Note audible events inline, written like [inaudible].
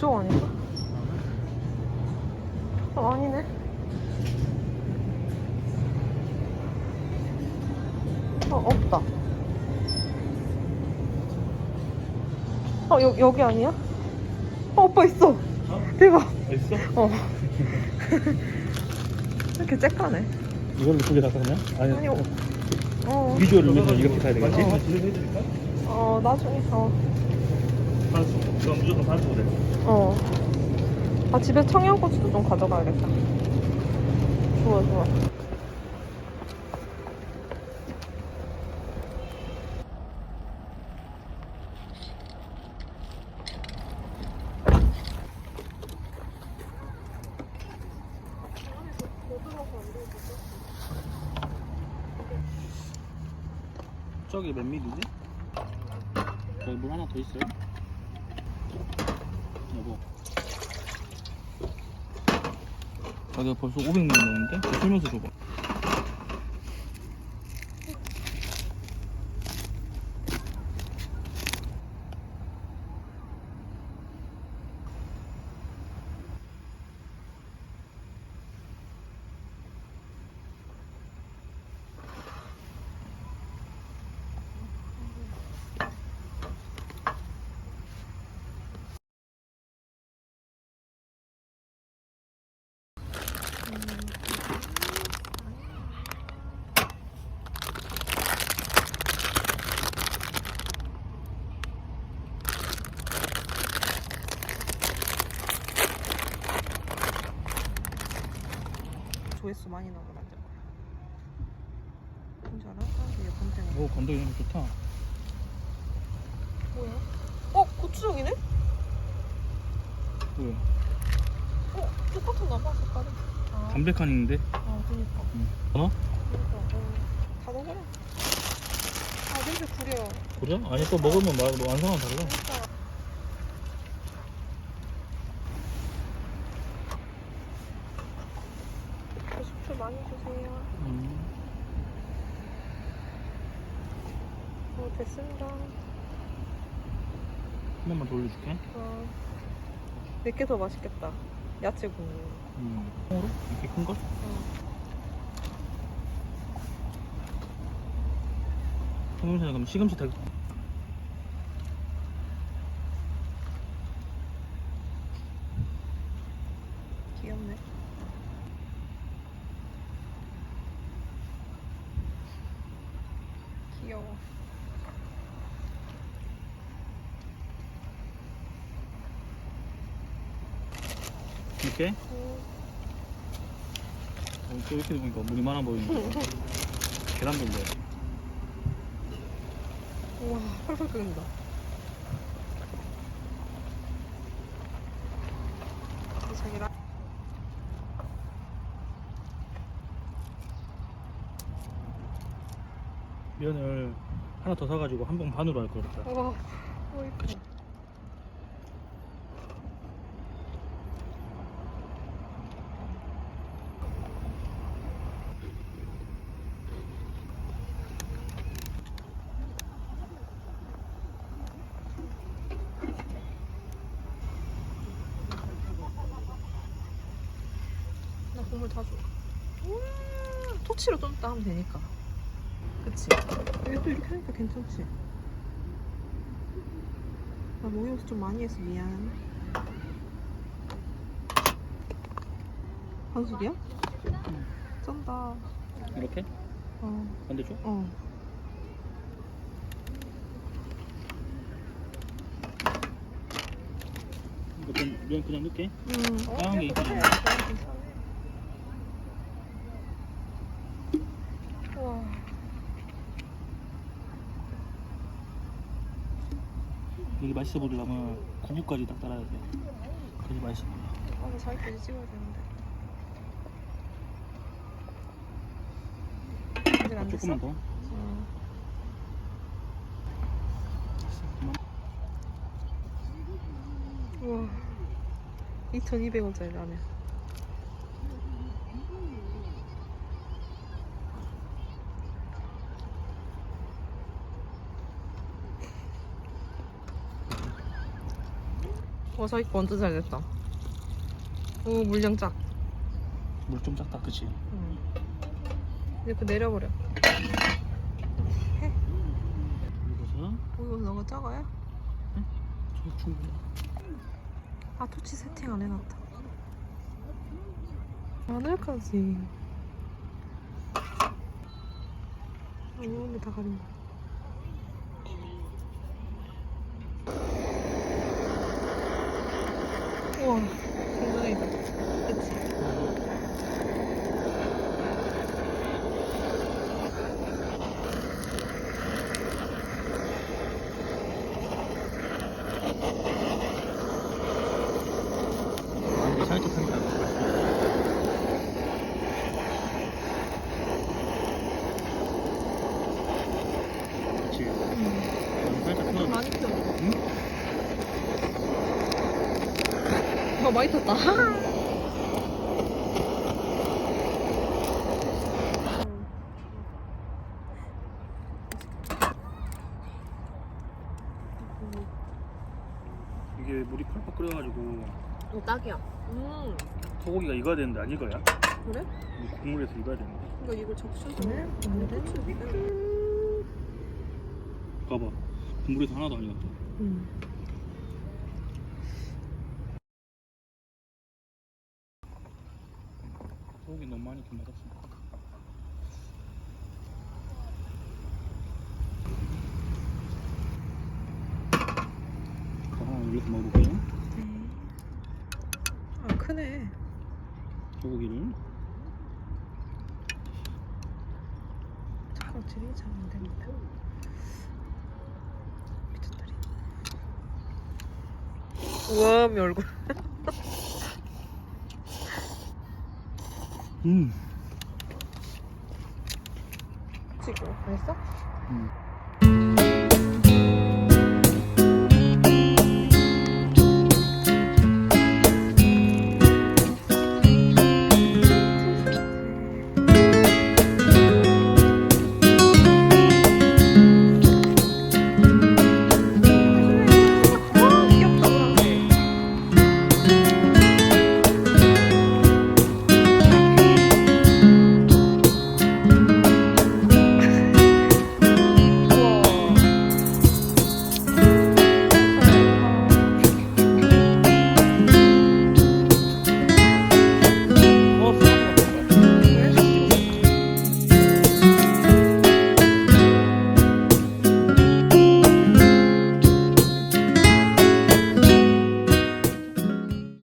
이쪽 아닌가? 어, 아니네. 어, 없다. 어, 여, 여기 아니야? 어, 오빠 있어. 대박. 있어? 어. [laughs] 이렇게 쬐까네. 이걸로 두개다 사냐? 아니, 아니, 어. 어. 비주얼을 위해서 이렇게 사야 되겠지? 어, 나중에, 어. 반수. 그럼 무조건 반수 돼. 어. 아, 집에 청양고추도 좀 가져가야겠다. 좋아, 좋아. 저기 몇 밀리지? 저기 물 하나 더 있어요? 여보. 자기가 벌써 500ml 넣었는데? 풀면서 줘봐. 조회수 많이 나고 만들 거야. 뭔지 알아? 이게 번째는 오, 건더기 너무 좋다. 뭐야? 어, 고추장이네? 왜? 어, 똑같은 나봐 색깔이. 아, 담백한 있는데? 아, 그니까. 어? 그니까. 어. 다 먹어라. 아, 냄새 구려. 그래? 아니 또 먹으면 말, 뭐 완성은 달라. 그니까. 식초 많이 주세요. 음. 어, 됐습니다. 한 번만 더 올려줄게. 어. 내게 더 맛있겠다. 야채 국물. 음. 통으로? 이렇게 큰 거? 어. 통영사에 가면 시금치 다 귀엽네. 귀여워. 이렇게? 음. 어, 또 이렇게 보니까 물이 많아 보이는데. [laughs] 계란인데. 우와, 펄펄 끓는다. 자기랑 면을 하나 더 사가지고 한봉 반으로 할 거였다. 우와, 오. 나 국물 다 줘. 음, 토치로 좀 이따 하면 되니까. 그치? 이게 또 이렇게 하니까 괜찮지? 나 모의고사 좀 많이 해서 미안. 한술이야? 쩐다. 이렇게? 어, 반대쪽? 어. 이거 좀, 면 그냥 넣을게. 음, 어, 다양한 게 있구나. 그래, 괜찮네. 우와. 여기 맛있어 보이려면 고구까지 딱 따라야 돼. 그래서 맛있어 보여. 아, 나 자기까지 찍어야 되는데. 아직 안 됐어? 조금만 더. 어. 우와 2,200원짜리 라면 와사비 완전 잘 됐다. 오 물량 짝. 물 좀 작다 그치? 응. 이렇게 내려버려. 이거서 오 이거 너가 작아요? 저 충분해 아 토치 세팅 안 해놨다. 마늘까지. 아, 이런데 다 가린다. 우 와, 굉장히다. 그치? 이게 살짝 한다 그치 응. 살짝 좀 펴 많이 펴. 응? 아, 많이 탔다. 이게 물이 펄펄 끓여가지고 어, 딱이야. 음, 소고기가 익어야 되는데 안 익어야? 그래? 이 국물에서 익어야 되는데 이거 이거 적셔서. 네? 음. 봐봐 국물에서 하나도 안 익었다 음. 고기 너무 많이 자, 하나 올려서 먹어볼게요 아, 크네. 소고기를 젓가락질이 잘안 됩니다. 미쳤다리. 우와, 미 얼굴. [laughs] 음. 지금 맛있어? 음.